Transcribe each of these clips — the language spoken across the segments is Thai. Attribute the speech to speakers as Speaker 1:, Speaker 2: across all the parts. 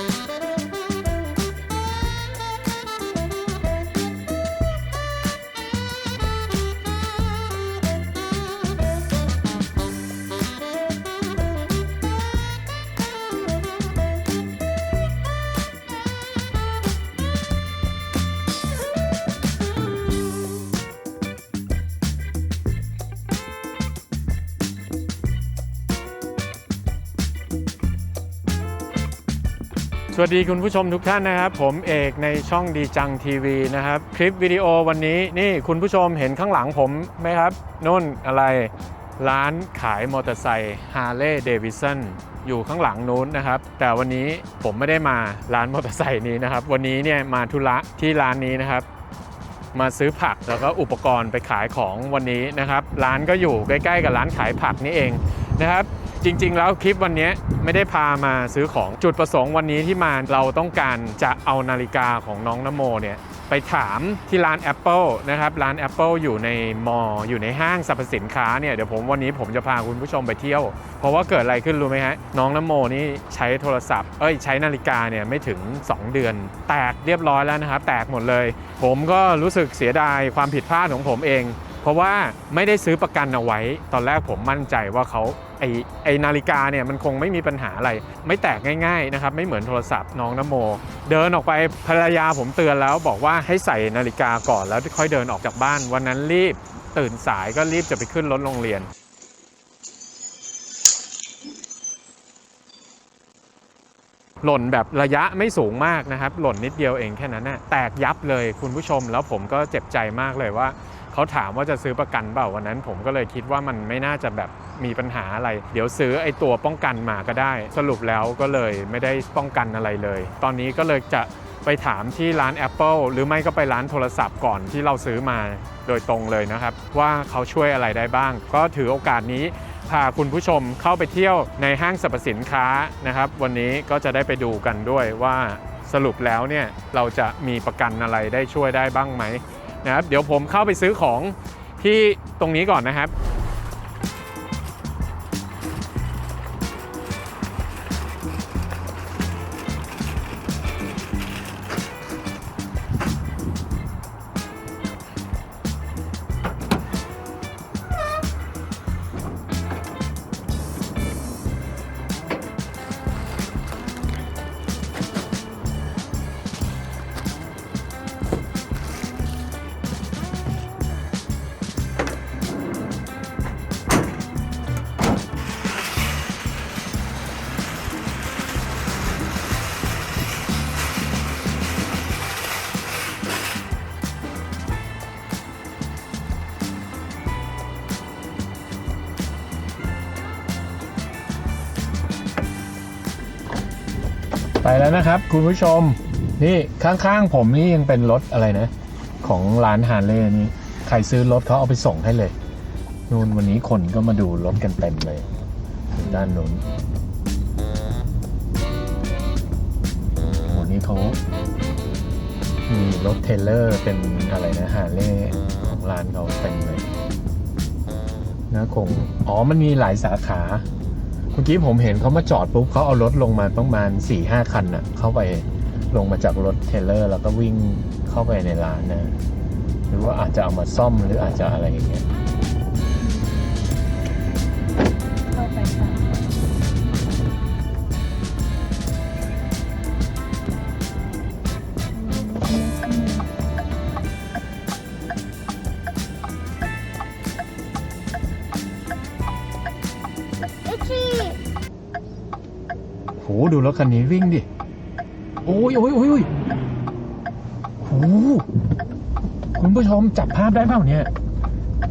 Speaker 1: ส วัสดีคุณผู้ชมทุกท่านนะครับ ผมเอกในช่องดีจังทีวีนะครับ คลิปวิดีโอวันนี้นี่คุณผู้ชมเห็นข้างหลังผมไหมครับนุ่นอะไรร้านขายมอเตอร์ไซค์ฮาร์เลย์เดวิสันอยู่ข้างหลังนู้นนะครับ แต่วันนี้ผมไม่ได้มาร้านมอเตอร์ไซค์นี้นะครับ วันนี้เนี่ยมาธุระที่ร้านนี้นะครับ มาซื้อผักแล้วก็อุปกรณ์ไปขายของวันนี้นะครับ ร้านก็อยู่ใกล้ ๆ กับร้านขายผักนี่เองนะครับ จริง ๆ แล้วคลิปวันนี้ไม่ได้พามาซื้อของจุดประสงค์วันนี้ที่มาเราต้องการจะเอานาฬิกาของน้องนโมเนี่ยไปถามที่ร้าน Apple นะครับร้าน Apple อยู่ในมอ อยู่ในห้างสรรพสินค้าเนี่ยเดี๋ยวผมวันนี้ผมจะพาคุณผู้ชมไปเที่ยว เพราะว่าเกิดอะไรขึ้นรู้ไหมฮะน้องนโมนี่ใช้โทรศัพท์เอ้ยใช้นาฬิกาเนี่ยไม่ถึง 2 เดือน แตกเรียบร้อยแล้วนะครับแตกหมดเลย ผมก็รู้สึกเสียดายความผิดพลาดของผมเอง เพราะว่าไม่ได้ซื้อประกันเอาไว้ ตอนแรกผมมั่นใจว่าเขาไอไอนาฬิกาเนี่ยมันคงไม่มีปัญหาอะไร ไม่แตกง่ายๆนะครับไม่เหมือนโทรศัพท์น้องนโม เดินออกไปภรรยาผมเตือนแล้วบอกว่าให้ใส่นาฬิกาก่อนแล้วค่อยเดินออกจากบ้าน วันนั้นรีบตื่นสายก็รีบจะไปขึ้นรถโรงเรียนหล่นแบบระยะไม่สูงมากนะครับ หล่นนิดเดียวเองแค่นั้นนะแตกยับเลยคุณผู้ชมแล้วผมก็เจ็บใจมากเลยว่า เขาถามว่าจะซื้อประกันเปล่าวันนั้น ผมก็เลยคิดว่ามันไม่น่าจะแบบมีปัญหาอะไร เดี๋ยวซื้อไอ้ตัวป้องกันมาก็ได้ สรุปแล้วก็เลยไม่ได้ป้องกันอะไรเลย ตอนนี้ก็เลยจะไปถามที่ร้าน Apple หรือไม่ก็ไปร้านโทรศัพท์ก่อนที่เราซื้อมาโดยตรงเลยนะครับ ว่าเขาช่วยอะไรได้บ้าง ก็ถือโอกาสนี้พาคุณผู้ชมเข้าไปเที่ยวในห้างสรรพสินค้านะครับ วันนี้ก็จะได้ไปดูกันด้วยว่าสรุปแล้วเนี่ยเราจะมีประกันอะไรได้ช่วยได้บ้างไหม นะครับเดี๋ยวผมเข้าไปซื้อของที่ตรงนี้ก่อนนะครับ แล้วนะครับ คุณผู้ชม นี่ข้างๆผมนี่ยังเป็นรถอะไรนะ ของร้านฮาร์เลย์นี่ใครซื้อรถเขาเอาไปส่งให้เลยนู่นวันนี้คนก็มาดูรถกันเต็มเลย ด้านนู้นวันนี้เขามีรถเทเลอร์เป็นอะไรนะฮาร์เลย์ของร้านเขาเต็มเลยนะคง อ๋อ มันมีหลายสาขา มื่อกี้ผมเห็นเขามาจอดปุ๊บเขาเอารถลงมาประมาณ4ี่ห้าคันน่ะ เข้าไปลงมาจากรถเทรลเลอร์ แล้วก็วิ่งเข้าไปในร้านนะ หรือว่าอาจจะเอามาซ่อมหรืออาจจะอะไรอย่างเงี้ย ดูรถคันนี้วิ่งดิ โอ้ยโอ้ยโอ้ยโอ้ยโหคุณผู้ชมจับภาพได้เปล่าเนี่ย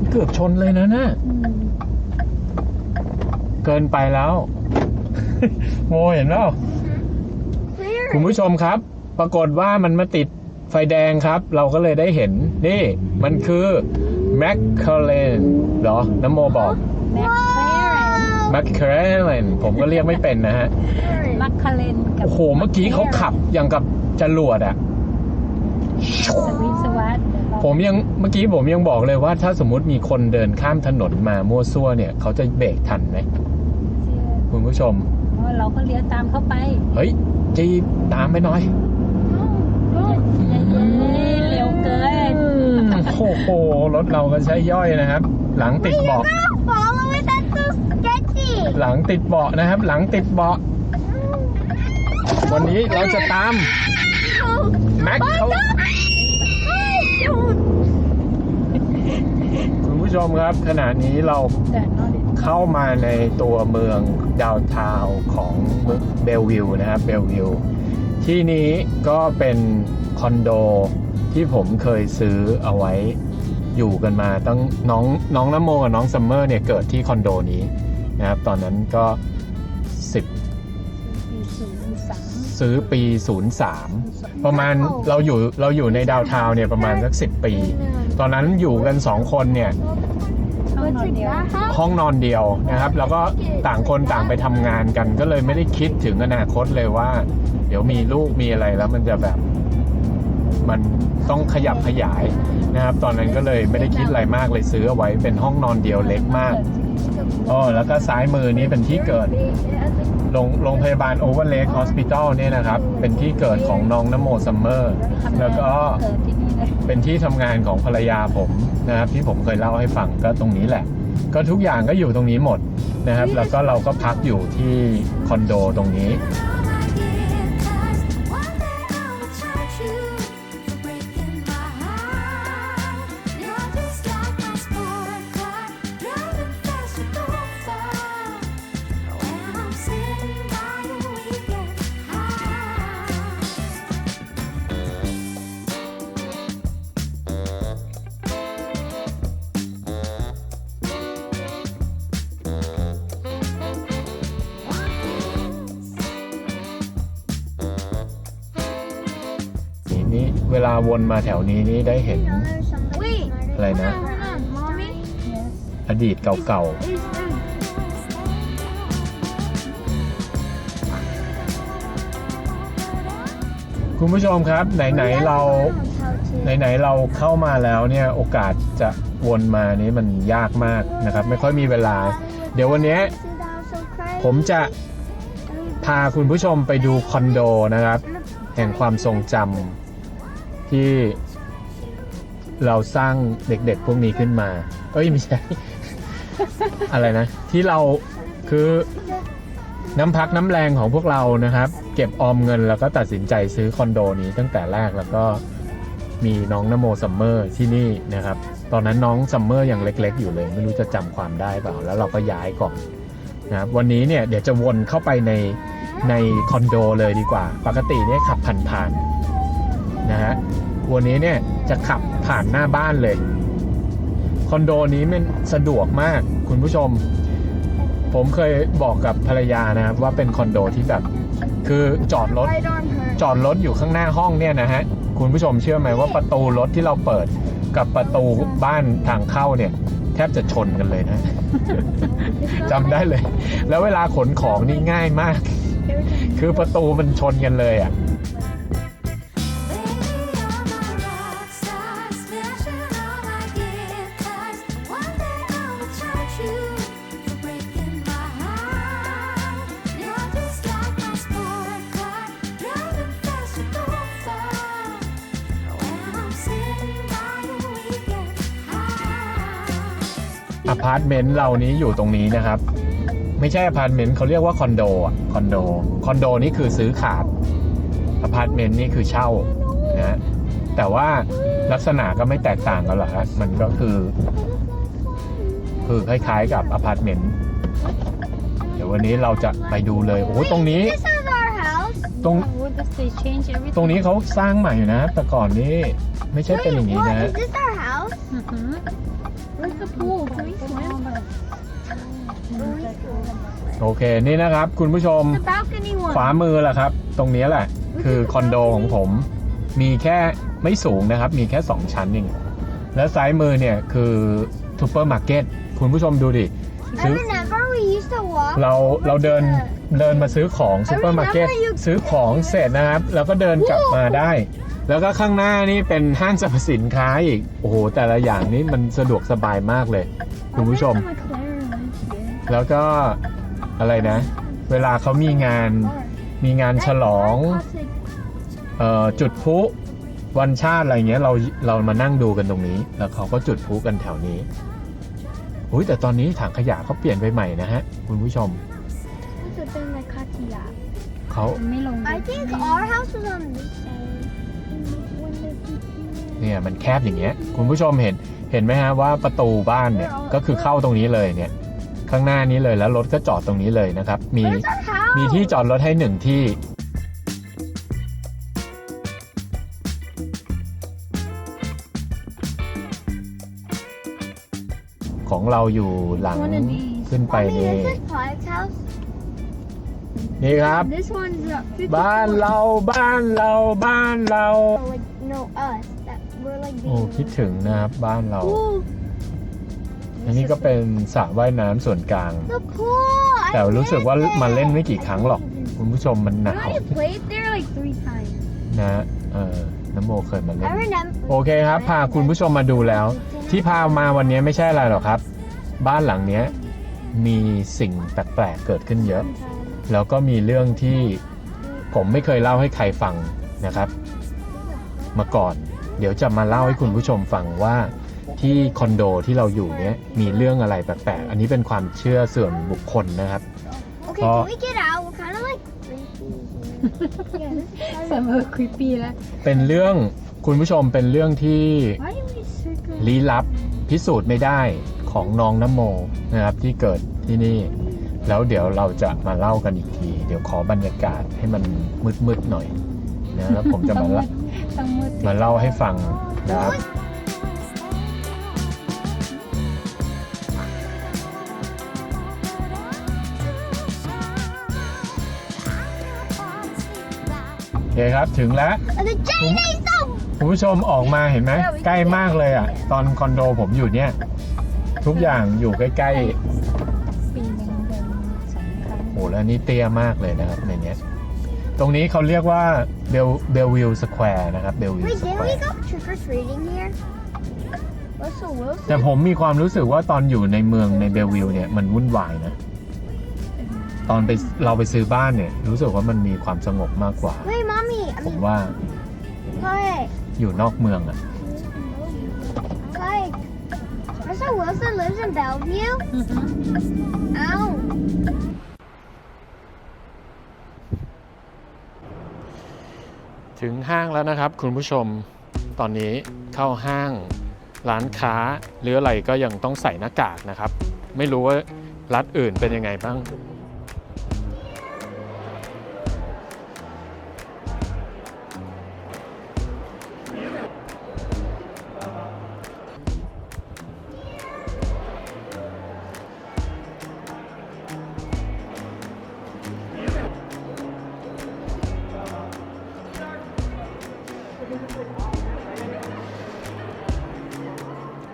Speaker 1: เกือบชนเลยนะน่ะ
Speaker 2: อืม
Speaker 1: เกินไปแล้วโมเห็นเปล่าคุณผู้ชมครับ ปรากฏว่ามันมาติดไฟแดงครับ เราก็เลยได้เห็น นี่ มันคือ m c c l a r e n เหรอ น้ำโมบอก
Speaker 2: แมคเคเรน
Speaker 1: m c c l a r e n ผมก็เรียกไม่เป็นนะฮะ
Speaker 2: มั คคาเรนกับ
Speaker 1: โอ้โหเมื่อกี้เขาขับอย่างกับจรวดอะ
Speaker 2: สวิสวัต
Speaker 1: ผมยังเมื่อกี้ผมยังบอกเลยว่า ถ้าสมมุติมีคนเดินข้ามถนนมามั่วซั่วเนี่ยเขาจะเบรกทันไหมคุณผู้ชม
Speaker 2: เพราะเราก็เลี้ยวตามเข้าไป
Speaker 1: เฮ้ย จีตามไปหน่อย
Speaker 2: เย้เร็วเกิน
Speaker 1: โอ้โหรถเราก็ใช้ย่อยนะครับ หลังติดเบาะ
Speaker 3: follow it. That's so sketchy.
Speaker 1: หลังติดเบาะนะครับ หลังติดเบาะ วันนี้เราจะตามแม็กเขาคุณผู้ชมครับ ขณะนี้เรา
Speaker 2: แต่นอน
Speaker 1: เข้ามาในตัวเมืองดาวน์ทาวน์ของเบลวิวนะครับเบลวิวที่นี้ก็เป็นคอนโดที่ผมเคยซื้อเอาไว้อยู่กันมาตั้งน้องน้องน้ำโมกับน้องซัมเมอร์เนี่ยเกิดที่คอนโดนี้นะครับตอนนั้นก็ ซื้อปี 03 ประมาณเราอยู่เราอยู่ในดาวน์ทาวน์เนี่ยประมาณสัก 10 ปี ตอนนั้นอยู่กัน 2 คนเนี่ย
Speaker 2: ห้องนอนเดียว
Speaker 1: ห้องนอนเดียวนะครับ แล้วก็ต่างคนต่างไปทำงานกัน ก็เลยไม่ได้คิดถึงอนาคตเลยว่า เดี๋ยวมีลูกมีอะไรแล้วมันจะแบบ มันต้องขยับขยายนะครับ ตอนนั้นก็เลยไม่ได้คิดอะไรมากเลยซื้อเอาไว้เป็นห้องนอนเดียวเล็กมากอ๋อแล้วก็ซ้ายมือนี้เป็นที่เกิด โรงโรงพยาบาลโอเวอร์เล k ฮอสพิทอลเนี่ยนะครับ เป็นที่เกิดของน้องนโมซัมเมอร์ แล้วก็
Speaker 2: เกิดที่นี่เลย
Speaker 1: เป็นที่ทำงานของภรรยาผมนะครับ ที่ผมเคยเล่าให้ฟังก็ตรงนี้แหละ ก็ทุกอย่างก็อยู่ตรงนี้หมดนะครับ แล้วก็เราก็พักอยู่ที่คอนโดตรงนี้นี่าวนมาแถวนี้นี่ได้เห็น อะไรนะ อดีตเก่าๆ คุณผู้ชมครับ ไหน ๆ เรา ไหน ๆ เราเข้ามาแล้วเนี่ย โอกาสจะวนมานี้มันยากมากนะครับ ไม่ค่อยมีเวลา เดี๋ยววันนี้ ผมจะพาคุณผู้ชมไปดูคอนโดนะครับ แห่งความทรงจำ ที่เราสร้างเด็กๆพวกนี้ขึ้นมา เอ้ยไม่ใช่ อะไรนะ ที่เราคือน้ำพักน้ำแรงของพวกเรานะครับ เก็บออมเงินแล้วก็ตัดสินใจซื้อคอนโดนี้ตั้งแต่แรกแล้วก็มีน้องนโมซัมเมอร์ที่นี่นะครับ ตอนนั้นน้องซัมเมอร์ยังเล็ก ๆ อยู่เลย ไม่รู้จะจำความได้เปล่า แล้วเราก็ย้ายก่อนนะครับวันนี้เนี่ยเดี๋ยวจะวนเข้าไปในในคอนโดเลยดีกว่า ปกติเนี่ยขับผ่านๆนะฮะ วันนี้เนี่ยจะขับผ่านหน้าบ้านเลย คอนโดนี้มันสะดวกมากคุณผู้ชม ผมเคยบอกกับภรรยานะครับว่าเป็นคอนโดที่แบบ คือจอดรถ
Speaker 3: right on her.
Speaker 1: จอดรถอยู่ข้างหน้าห้องเนี่ยนะฮะคุณผู้ชมเชื่อไหมว่าประตูรถที่เราเปิดกับประตูบ้านทางเข้าเนี่ย แทบจะชนกันเลยนะจำได้เลย แล้วเวลาขนของนี่ง่ายมาก คือประตูมันชนกันเลยอะ พาร์ตเมนต์เรานี้อยู่ตรงนี้นะครับ ไม่ใช่อพาร์ตเมนต์เขาเรียกว่าคอนโดอะคอนโดคอนโดนี่คือซื้อขาดอพาร์ตเมนต์นี่คือเช่านะฮะแต่ว่าลักษณะก็ไม่แตกต่างกันหรอกฮะมันก็คือ คือคล้ายๆกับอพาร์ตเมนต์เดี๋ยววันนี้เราจะไปดูเลยโอ้โหตรงนี้
Speaker 3: This is our house.
Speaker 1: ตรง
Speaker 2: Would they change everything
Speaker 1: ตรงนี้เขาสร้างใหม่อยู่นะ แต่ก่อนนี่ไม่ใช่เป็นอย่างนี้
Speaker 3: what?
Speaker 1: นะ
Speaker 3: Is this our house?
Speaker 2: อือหือ
Speaker 3: Where's the pool? Can we swim?
Speaker 1: โอเคนี่นะครับ คุณผู้ชม
Speaker 3: The balcony
Speaker 1: ขวา
Speaker 3: one.
Speaker 1: มือแหละครับ ตรงนี้แหละ คือคอนโดของผม มีแค่ไม่สูงนะครับ มีแค่ 2 ชั้นเองแล้วซ้ายมือเนี่ยคือซูเปอร์มาร์เก็ตคุณผู้ชมดูดิ
Speaker 3: I
Speaker 1: ซื้อ
Speaker 3: remember we used to walk.
Speaker 1: เราเราเดินเดินมาซื้อของซูเปอร์มาร์เก็ตซื้อของเสร็จนะครับ แล้วก็เดินกลับมาได้ แล้วก็ข้างหน้านี่เป็นห้างสรรพสินค้าอีก โอ้โห แต่ละอย่างนี่มันสะดวกสบายมากเลย คุณผู้ชม
Speaker 2: Oh, there's a McLaren one here.
Speaker 1: แล้วก็อะไรนะ เวลาเขามีงานมีงานฉลองเอ่อจุดพลุวันชาติอะไรเงี้ยเราเรามานั่งดูกันตรงนี้ แล้วเขาก็จุดพลุกันแถวนี้อุ้ยแต่ตอนนี้ถังขยะเขาเปลี่ยนไปใหม่นะฮะ คุณผู้ชม
Speaker 3: What's the thing like Katia?
Speaker 1: เขา
Speaker 2: ไม่ลง
Speaker 3: I think our house was on this side.
Speaker 1: เนี่ยมันแคบอย่างเงี้ย คุณผู้ชมเห็นเห็นไหมฮะว่าประตูบ้านเนี่ยก็คือเข้าตรงนี้เลยเนี่ยข้างหน้านี้เลยแล้วรถก็จอดตรงนี้เลยนะครับ มี
Speaker 3: Where's our house?
Speaker 1: มีที่จอดรถให้หนึ่งที่ของเราอยู่หลัง
Speaker 2: One of these.
Speaker 1: ขึ้นไป
Speaker 3: Mommy,
Speaker 1: นี่
Speaker 3: is this Pike's house?
Speaker 1: นี่ครับ
Speaker 3: This one's uh, 54.
Speaker 1: บ้านเราบ้านเราบ้านเรา
Speaker 3: Oh, like, no, us. That we're like
Speaker 1: โอ้
Speaker 3: being
Speaker 1: คิดถึงนะครับบ้านเรา
Speaker 3: Ooh,
Speaker 1: อันนี้ก็เป็นสระว่ายน้ำส่วนกลาง
Speaker 3: the pool. I
Speaker 1: แต่รู้สึกว่า
Speaker 3: miss
Speaker 1: มาเล่นไม่
Speaker 3: it.
Speaker 1: กี่ครั้งหรอก คุณผู้ชมมันห
Speaker 2: I
Speaker 1: นาว
Speaker 2: already played there like three times.
Speaker 1: นะเออน้ำโมเคยมาเล่น
Speaker 3: I remember.
Speaker 1: โอเคครับ พาคุณผู้ชมมาดูแล้ว ที่พามาวันนี้ไม่ใช่อะไรหรอกครับ บ้านหลังเนี้ยมีสิ่งแปลกๆเกิดขึ้นเยอะ แล้วก็มีเรื่องที่ผมไม่เคยเล่าให้ใครฟังนะครับ มาก่อน เดี๋ยวจะมาเล่าให้คุณผู้ชมฟังว่าที่คอนโดที่เราอยู่เนี้ยมีเรื่องอะไรแปลกๆ อันนี้เป็นความเชื่อส่วนบุคคลนะครับ
Speaker 3: Okay,
Speaker 1: Oh.
Speaker 3: can we get out? We're kind of like creepy. here. yeah, this is kind
Speaker 2: เส
Speaker 3: of
Speaker 2: มอ creepy แล้ว
Speaker 1: เป็นเรื่องคุณผู้ชมเป็นเรื่องที่
Speaker 2: Why did we circle
Speaker 1: ลี้ลับพิสูจน์ไม่ได้ของน้องน้ำโมนะครับที่เกิดที่นี่ แล้วเดี๋ยวเราจะมาเล่ากันอีกที เดี๋ยวขอบรรยากาศให้มันมืดๆหน่อยนะครับผมจะมาเล่า
Speaker 2: ต้อง มืด
Speaker 1: มาเล่าให้ฟังนะครับโอเคครับถึงแล้ว
Speaker 3: And the Chinese though.
Speaker 1: คุณผู้ชมออกมาเห็นไหมใกล้มากเลยอะ ตอนคอนโดผมอยู่เนี่ย ทุกอย่างอยู่ใกล้
Speaker 2: ปีหนึงเดินสองครั้ง
Speaker 1: ๆโอ้แล้วนี่เตี้ยมากเลยนะครับในเนี้ยตรงนี้เขาเรียกว่า เบลเบลวิวสแควร์นะครับเบลวิว
Speaker 3: Wait,
Speaker 1: ส
Speaker 3: didn't
Speaker 1: แคว
Speaker 3: we
Speaker 1: ร์
Speaker 3: go trick or treating here? Russell Wilson.
Speaker 1: แต่ผมมีความรู้สึกว่าตอนอยู่ในเมืองในเบลวิวเนี่ยมันวุ่นวายนะ ตอนไปเราไปซื้อบ้านเนี่ย รู้สึกว่ามันมีความสงบมากกว่า
Speaker 3: Wait, mommy. I
Speaker 1: ผม
Speaker 3: mean,
Speaker 1: ว่า
Speaker 3: Kai.
Speaker 1: อยู่นอกเมืองอะ
Speaker 3: Kai. Russell Wilson lives in Bellevue.
Speaker 2: อือฮึ
Speaker 3: Ow.
Speaker 1: ถึงห้างแล้วนะครับคุณผู้ชมตอนนี้เข้าห้างร้านค้าหรืออะไรก็ยังต้องใส่หน้ากากนะครับ ไม่รู้ว่ารัฐอื่นเป็นยังไงบ้าง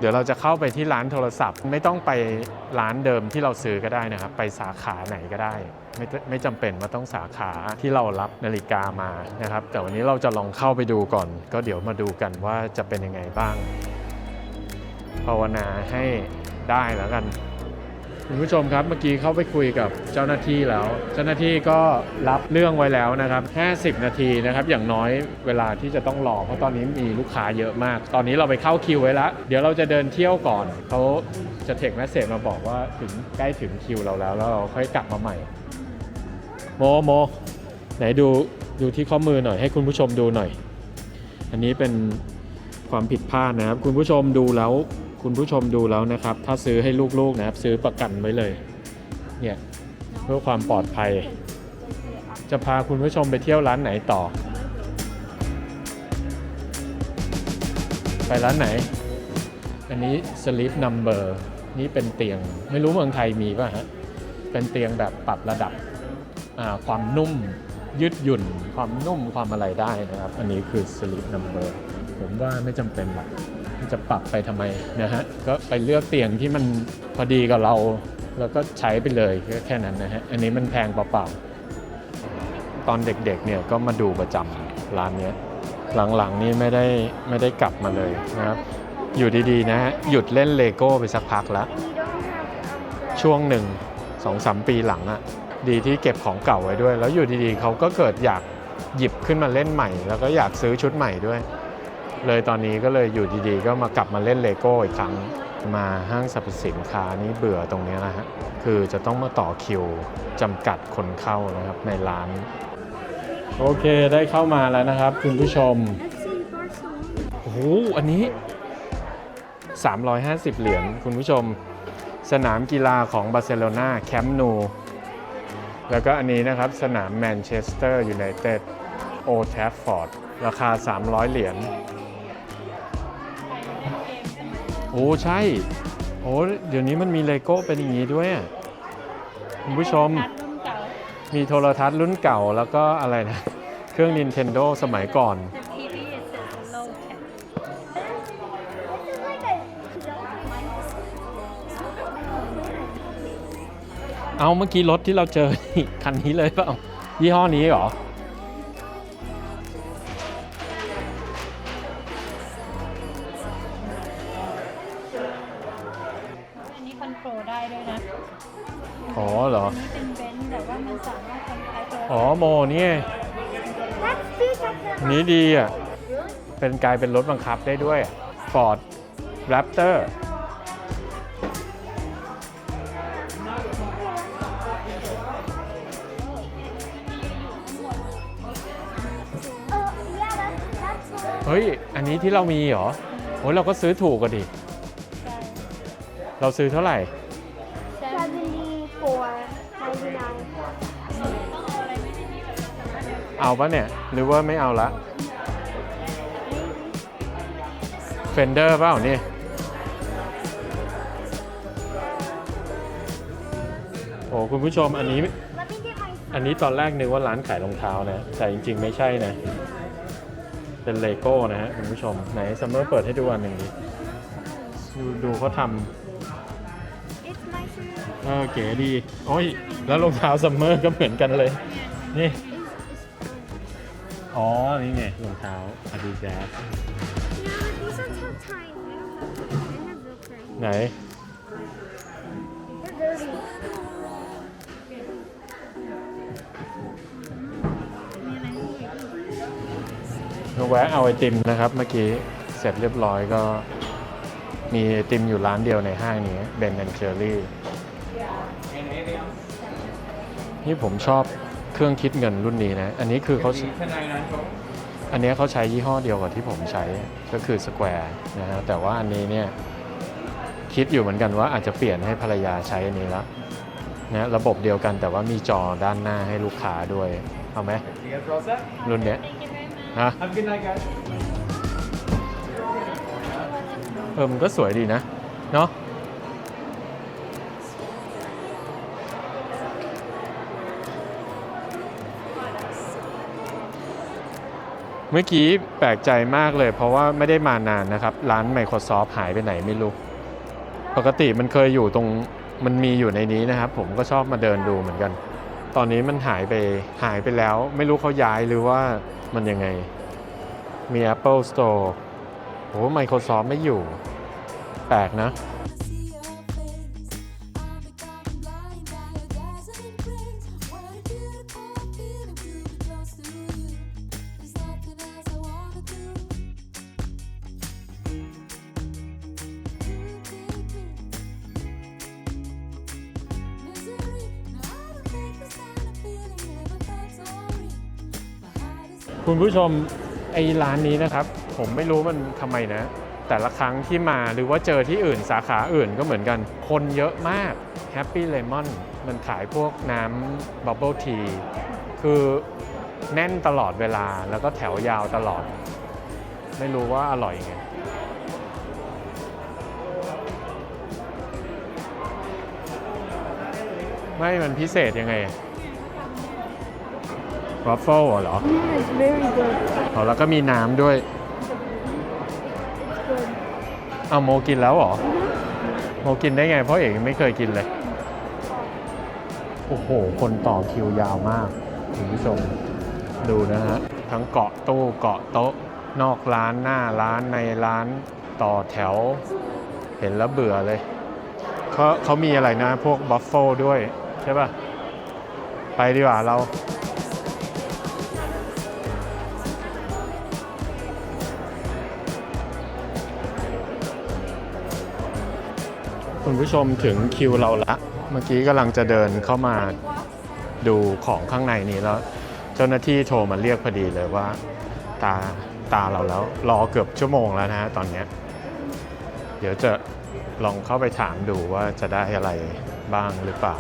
Speaker 1: ดี๋ยวเราจะเข้าไปที่ร้านโทรศัพท์ ไม่ต้องไปร้านเดิมที่เราซื้อก็ได้นะครับ ไปสาขาไหนก็ได้ ไม่ไม่จำเป็นว่าต้องสาขาที่เรารับนาฬิกามานะครับ แต่วันนี้เราจะลองเข้าไปดูก่อน ก็เดี๋ยวมาดูกันว่าจะเป็นยังไงบ้าง ภาวนาให้ได้แล้วกัน คุณผู้ชมครับเมื่อกี้เข้าไปคุยกับเจ้าหน้าที่แล้ว เจ้าหน้าที่ก็รับเรื่องไว้แล้วนะครับ 50 นาทีนะครับอย่างน้อยเวลาที่จะต้องรอเพราะตอนนี้มีลูกค้าเยอะมาก ตอนนี้เราไปเข้าคิวไว้แล้ว เดี๋ยวเราจะเดินเที่ยวก่อนเขาจะเทคแมสเซจมาบอกว่าถึงใกล้ถึงคิวเราแล้วแล้วเราค่อยกลับมาใหม่ โมโมไหนดูดูที่ข้อมือหน่อยให้คุณผู้ชมดูหน่อย อันนี้เป็นความผิดพลาดนะครับ คุณผู้ชมดูแล้ว คุณผู้ชมดูแล้วนะครับ ถ้าซื้อให้ลูกๆนะครับซื้อประกันไว้เลย เนี่ยเพื่อความปลอดภัย จะพาคุณผู้ชมไปเที่ยวร้านไหนต่อ ไปร้านไหน อันนี้ sleep number นี่เป็นเตียง ไม่รู้เมืองไทยมีป่ะฮะ เป็นเตียงแบบปรับระดับความนุ่มยืดหยุ่น ความนุ่มความอะไรได้นะครับ อันนี้คือ sleep number ผมว่าไม่จำเป็นหรอก จะปรับไปทำไมนะฮะก็ไปเลือกเตียงที่มันพอดีกับเรา แล้วก็ใช้ไปเลยก็แค่นั้นนะฮะอันนี้มันแพงเปล่าๆตอนเด็กๆเนี่ยก็มาดูประจำร้านเนี้ยหลังๆนี่ไม่ได้ไม่ได้กลับมาเลยนะครับ อยู่ดีๆนะฮะหยุดเล่นเลโก้ไปสักพักแล้วช่วงหนึ่งสองสามปีหลังอะดีที่เก็บของเก่าไว้ด้วย แล้วอยู่ดีๆเขาก็เกิดอยากหยิบขึ้นมาเล่นใหม่ แล้วก็อยากซื้อชุดใหม่ด้วย เลยตอนนี้ก็เลยอยู่ดีๆ ก็มากลับมาเล่นเลโก้อีกครั้งมาห้างสรรพสินค้านี่เบื่อตรงนี้นะฮะคือจะต้องมาต่อคิวจำกัดคนเข้านะครับในร้าน โอเคได้เข้ามาแล้วนะครับ คุณผู้ชมโอ้โหอันนี้ 350 เหรียญคุณผู้ชม สนามกีฬาของบาร์เซโลนาแคมป์นูแล้วก็อันนี้นะครับ สนามแมนเชสเตอร์ยูไนเต็ดโอแทฟฟอร์ดราคา 300 เหรียญ อ้ใช่ โอ้เดี๋ยวนี้มันมีเลโก้เป็นอย่างนี้ด้วยอะคุณผู้ชม
Speaker 2: ทัดรุ่นเก่า
Speaker 1: มีโทรทัศน์รุ่นเก่าแล้วก็อะไรนะ เครื่อง Nintendo สมัยก่อนเอาเมื่อกี้รถที่เราเจอนี่คันนี้เลยเปล่ายี่ห้อนี้เหรอ
Speaker 2: นี่
Speaker 3: That's two seconds.
Speaker 1: นี้ดีอะ เป็นกลายเป็นรถบังคับได้ด้วย Ford Raptor เฮ้ย อันนี้ที่เรามีเหรอโอ้ยเราก็ซื้อถูกก็ดิ เราซื้อเท่าไหร่ เอาปะเนี่ย หรือว่าไม่เอาละ Fender เปล่านี่โอ้คุณผู้ชมอันนี้
Speaker 3: Let me get my
Speaker 1: อันนี้ตอนแรกนึกว่าร้านขายรองเท้านะ แต่จริง ๆ ไม่ใช่นะ เป็นเลโก้นะฮะคุณผู้ชม ไหนซัมเมอร์เปิดให้ดูอันหนึ่งดิดูดูเขาท
Speaker 3: It's my shoe. ำ
Speaker 1: เออเก๋ดี โอ้ย แล้วรองเท้าซัมเมอร์ก็เหมือนกันเลย นี่ อ๋อ นี่ไงรองเท้า Adidas
Speaker 3: Yeah, these are so tiny. I don't have, I have Velcro.
Speaker 1: ไหน
Speaker 3: They're dirty.
Speaker 1: แวะเอาไอติมนะครับ เมื่อกี้เสร็จเรียบร้อยก็ มีไอติมอยู่ร้านเดียวในห้างนี้เบนแอนเชอรี่นี่ผมชอบ เครื่องคิดเงินรุ่นนี้นะ อันนี้คือเขาอันนี้เขาใช้ยี่ห้อเดียวกับที่ผมใช้ก็คือ Square นะฮะแต่ว่าอันนี้เนี่ยคิดอยู่เหมือนกันว่าอาจจะเปลี่ยนให้ภรรยาใช้อันนี้ละนะระบบเดียวกันแต่ว่ามีจอด้านหน้าให้ลูกค้าด้วย เอาไหม
Speaker 4: You guys are all set?
Speaker 1: รุ่นเนี้ย
Speaker 2: Thank you very much
Speaker 1: ฮะ
Speaker 4: Have a good night, guys.
Speaker 1: เออมันก็สวยดีนะ เนาะ เมื่อกี้แปลกใจมากเลย เพราะว่าไม่ได้มานานนะครับ ร้าน Microsoft หายไปไหนไม่รู้ ปกติมันเคยอยู่ตรงมันมีอยู่ในนี้นะครับ ผมก็ชอบมาเดินดูเหมือนกัน ตอนนี้มันหายไปหายไปแล้ว ไม่รู้เขาย้ายหรือว่ามันยังไง มี Apple Store โอ้ Microsoft ไม่อยู่ แปลกนะ ผู้ชมไอ้ร้านนี้นะครับ ผมไม่รู้มันทำไมนะ แต่ละครั้งที่มาหรือว่าเจอที่อื่นสาขาอื่นก็เหมือนกัน คนเยอะมาก Happy Lemon มันขายพวกน้ำบับเบิลทีคือแน่นตลอดเวลาแล้วก็แถวยาวตลอด ไม่รู้ว่าอร่อยไงไม่มันพิเศษยังไง วัฟเฟิลเหรอ
Speaker 3: Yeah, it's very good.
Speaker 1: อ๋อแล้วก็มีน้ำด้วย
Speaker 3: It's good.
Speaker 1: เอาโมกินแล้วเหรอ โมกินได้ไง เพราะเอกยังไม่เคยกินเลย โอ้โห คนต่อคิวยาวมากคุณผู้ชมดูนะฮะ ทั้งเกาะตู้เกาะโต๊ะ นอกร้านหน้าร้านในร้านต่อแถว เห็นแล้วเบื่อเลย เขาเขามีอะไรนะ พวกบัฟเฟิลด้วย ใช่ป่ะ ไปดีกว่าเรา คุณผู้ชมถึงคิวเราละ เมื่อกี้กำลังจะเดินเข้ามาดูของข้างในนี้แล้ว เจ้าหน้าที่โทรมาเรียกพอดีเลยว่าตาตาเราแล้ว รอเกือบชั่วโมงแล้วนะฮะตอนนี้ เดี๋ยวจะลองเข้าไปถามดูว่าจะได้อะไรบ้างหรือเปล่า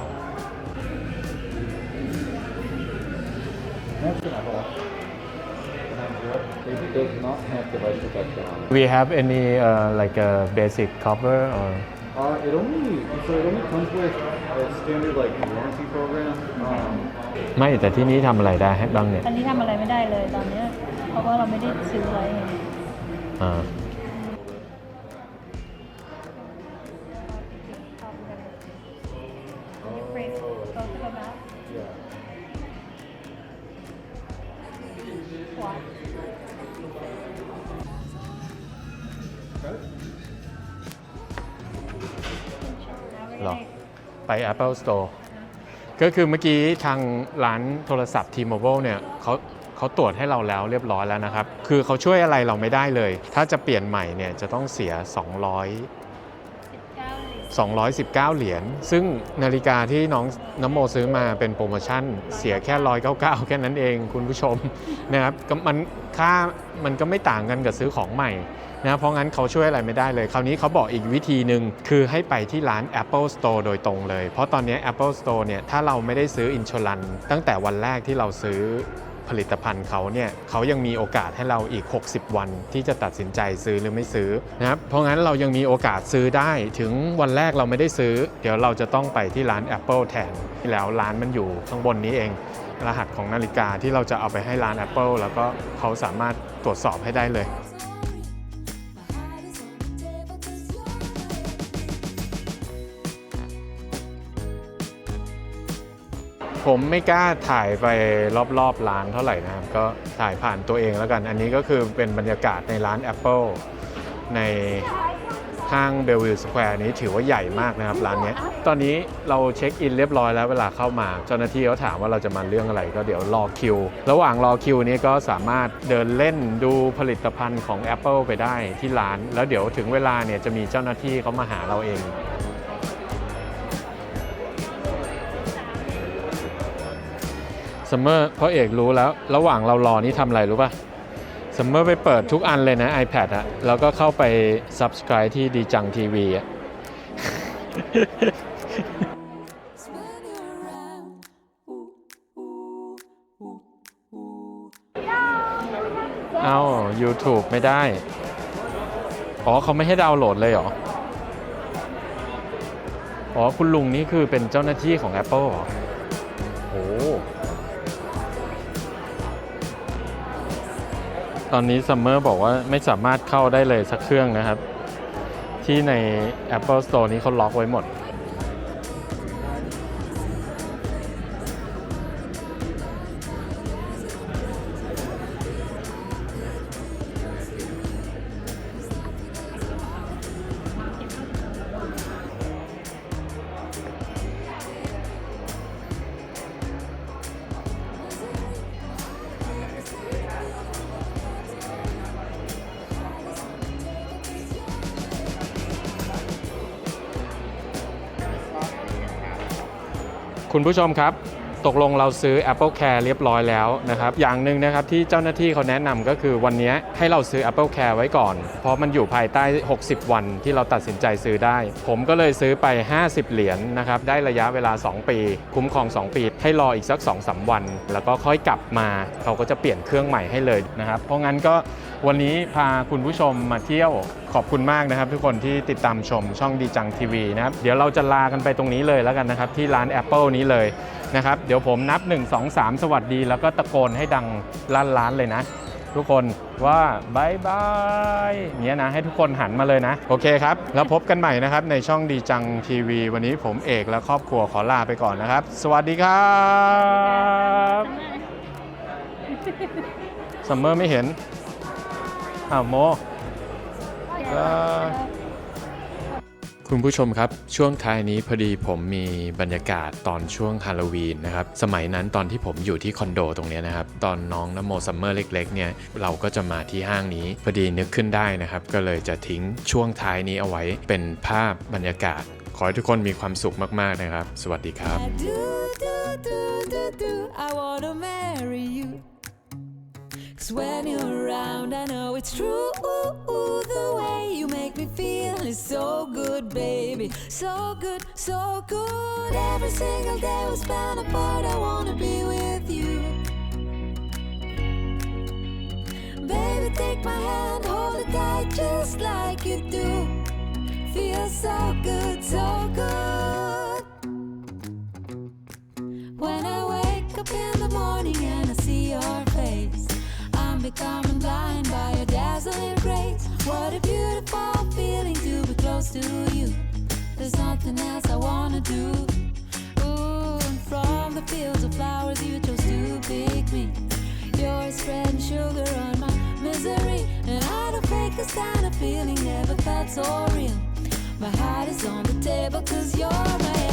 Speaker 4: It does not have device protection on it.
Speaker 1: We have any uh, like a basic cover or
Speaker 4: Uh, it only so it only comes with a standard like warranty program. Um,
Speaker 1: ไม่แต่ที่นี้ทำอะไรได้ให้บ้างเนี่ย
Speaker 2: อันนี้ทำอะไรไม่ได้เลยตอนเนี้ยเพราะว่าเราไม่ได้ซื้อไว้ไง
Speaker 1: อ่า Apple Store ก็คือเมื่อกี้ทางร้านโทรศัพท์ T-Mobile เนี่ยเขาเขาตรวจให้เราแล้วเรียบร้อยแล้วนะครับ คือเขาช่วยอะไรเราไม่ได้เลย ถ้าจะเปลี่ยนใหม่เนี่ยจะต้องเสีย 200 219 เหรียญ ซึ่งนาฬิกาที่น้องน้ำโมซื้อมาเป็นโปรโมชั่น เสียแค่ 199 แค่นั้นเองคุณผู้ชมนะครับก็มันค่ามันก็ไม่ต่างกันกับซื้อของใหม่นะเพราะงั้นเขาช่วยอะไรไม่ได้เลย คราวนี้เขาบอกอีกวิธีหนึ่งคือให้ไปที่ร้าน Apple Store โดยตรงเลย เพราะตอนนี้ Apple Store เนี่ยถ้าเราไม่ได้ซื้ออินชลันตั้งแต่วันแรกที่เราซื้อ ผลิตภัณฑ์เขาเนี่ยเขายังมีโอกาสให้เราอีก 60 วันที่จะตัดสินใจซื้อหรือไม่ซื้อนะครับเพราะงั้นเรายังมีโอกาสซื้อได้ถึงวันแรกเราไม่ได้ซื้อ เดี๋ยวเราจะต้องไปที่ร้าน Apple แทนแล้วร้านมันอยู่ข้างบนนี้เอง รหัสของนาฬิกาที่เราจะเอาไปให้ร้าน Apple แล้วก็เขาสามารถตรวจสอบให้ได้เลย ผมไม่กล้าถ่ายไปรอบๆร้านเท่าไหร่นะครับ ก็ถ่ายผ่านตัวเองแล้วกัน อันนี้ก็คือเป็นบรรยากาศในร้าน Apple ในห้างเบลวิลสแควร์นี้ถือว่าใหญ่มากนะครับร้านนี้ ตอนนี้เราเช็คอินเรียบร้อยแล้วเวลาเข้ามาเจ้าหน้าที่เขาถามว่าเราจะมาเรื่องอะไรก็เดี๋ยวรอคิว ระหว่างรอคิวนี้ก็สามารถเดินเล่นดูผลิตภัณฑ์ของ Apple ไปได้ที่ร้าน แล้วเดี๋ยวถึงเวลาเนี่ยจะมีเจ้าหน้าที่เขามาหาเราเอง ซัมเมอร์เพราะเอกรู้แล้ว ระหว่างเรารอนี่ทำอะไรรู้ป่ะซัมเมอร์ไปเปิดทุกอันเลยนะ iPad อะแล้วก็เข้าไป Subscribe ที่ดีจังทีวีอะเอา YouTube ไม่ได้ อ๋อเขาไม่ให้ดาวน์โหลดเลยเหรอ อ๋อ คุณลุงนี่คือเป็นเจ้าหน้าที่ของ Apple เหรอโอ้ ตอนนี้ซัมเมอร์บอกว่าไม่สามารถเข้าได้เลยสักเครื่องนะครับ ที่ใน Apple Store นี้เขาล็อกไว้หมด ผู้ชมครับ ตกลงเราซื้อ Apple Care เรียบร้อยแล้วนะครับ อย่างหนึ่งนะครับที่เจ้าหน้าที่เขาแนะนำก็คือวันนี้ให้เราซื้อ Apple Care ไว้ก่อน เพราะมันอยู่ภายใต้ 60 วันที่เราตัดสินใจซื้อได้ ผมก็เลยซื้อไป 50 เหรียญนนะครับ ได้ระยะเวลา 2 ปี คุ้มครอง 2 ปี ให้รออีกสัก 2-3 วัน แล้วก็ค่อยกลับมา เขาก็จะเปลี่ยนเครื่องใหม่ให้เลยนะครับ เพราะงั้นก็วันนี้พาคุณผู้ชมมาเที่ยวขอบคุณมากนะครับ ทุกคนที่ติดตามชมช่องดีจังทีวีนะครับ เดี๋ยวเราจะลากันไปตรงนี้เลยแล้วกันนะครับ ที่ร้าน Apple นี้เลยนะครับ เดี๋ยวผมนับ 1 2 3 สวัสดี แล้วก็ตะโกนให้ดังลั่นร้านเลยนะ ทุกคนว่าบายบายเนี้ยนะ ให้ทุกคนหันมาเลยนะ โอเคครับ แล้วพบกันใหม่นะครับ ในช่องดีจังทีวี วันนี้ผมเอกและครอบครัวขอลาไปก่อนนะครับ สวัสดีครับซัมเมอร์ไม่เห็น อ้าวโม
Speaker 2: เออ
Speaker 1: คุณผู้ชมครับ ช่วงท้ายนี้พอดีผมมีบรรยากาศตอนช่วงฮาโลวีนนะครับ สมัยนั้นตอนที่ผมอยู่ที่คอนโดตรงเนี้ยนะครับ ตอนน้องนโมซัมเมอร์เล็ก ๆ เนี่ย เราก็จะมาที่ห้างนี้ พอดีนึกขึ้นได้นะครับ ก็เลยจะทิ้งช่วงท้ายนี้เอาไว้เป็นภาพบรรยากาศ ขอให้ทุกคนมีความสุขมาก ๆ นะครับ สวัสดีครับ
Speaker 5: I do, do, do, do, do. I wanna marry you. Cause when you're around, I know it's true. The way you make me feel is so good, baby. So good, so good. Every single day we spend apart, I wanna be with you. Baby, take my hand, hold it tight just like you do. Feels so good, so good. When I wake up in becoming blind by your dazzling grace. What a beautiful feeling to be close to you. There's nothing else I wanna do. Ooh, and from the fields of flowers you chose to pick me. You're spreading sugar on my misery, and I don't fake this kind of feeling never felt so real. My heart is on the table cause you're